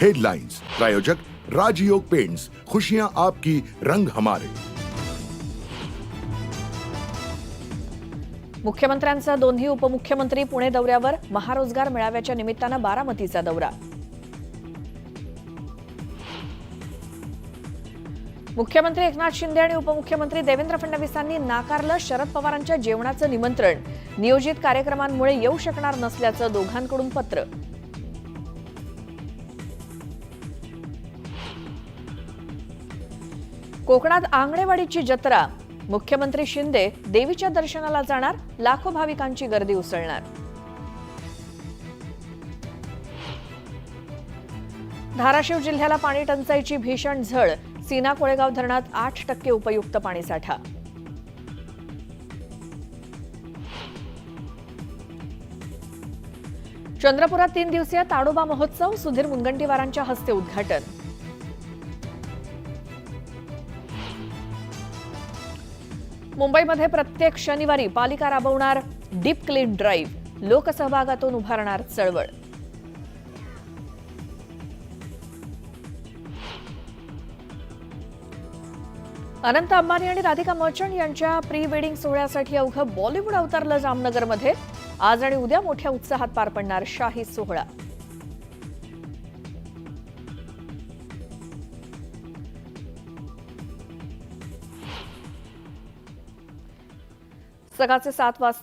Headlines प्रायोजक राजयोग paints खुशियां आपकी रंग हमारे. मुख्यमंत्र्यांचा दोन्ही उपमुख्यमंत्री पुणे दौऱ्यावर महारोजगार मेळाव्याच्या निमित्तानं बारामतीचा दौरा. मुख्यमंत्री एकनाथ शिंदे आणि उपमुख्यमंत्री देवेंद्र फडणवीसांनी नाकारलं शरद पवारांच्या जेवणाचं निमंत्रण. नियोजित कार्यक्रमांमुळे येऊ शकणार नसल्याचं दोघांकडून पत्र. कोकणात आंगणेवाडीची जत्रा. मुख्यमंत्री शिंदे देवीच्या दर्शनाला जाणार लाखो भाविकांची गर्दी उसळणार. धाराशिव जिल्ह्याला पाणी टंचाईची भीषण झळ. सीना कोळेगाव धरणात आठ टक्के उपयुक्त पाणीसाठा. चंद्रपुरात तीन दिवसीय ताडोबा महोत्सव सुधीर मुनगंटीवारांच्या हस्ते उद्घाटन. मुंबईमध्ये प्रत्येक शनिवारी पालिका राबवणार डीप क्लीन ड्राईव्ह. लोकसहभागातून उभारणार चळवळ. अनंत अंबानी आणि राधिका मर्चंट यांच्या प्री वेडिंग सोहळ्यासाठी अवघं बॉलिवूड अवतरलं जामनगरमध्ये. आज आणि उद्या मोठ्या उत्साहात पार पडणार शाही सोहळा. सकाळचे सात वाजता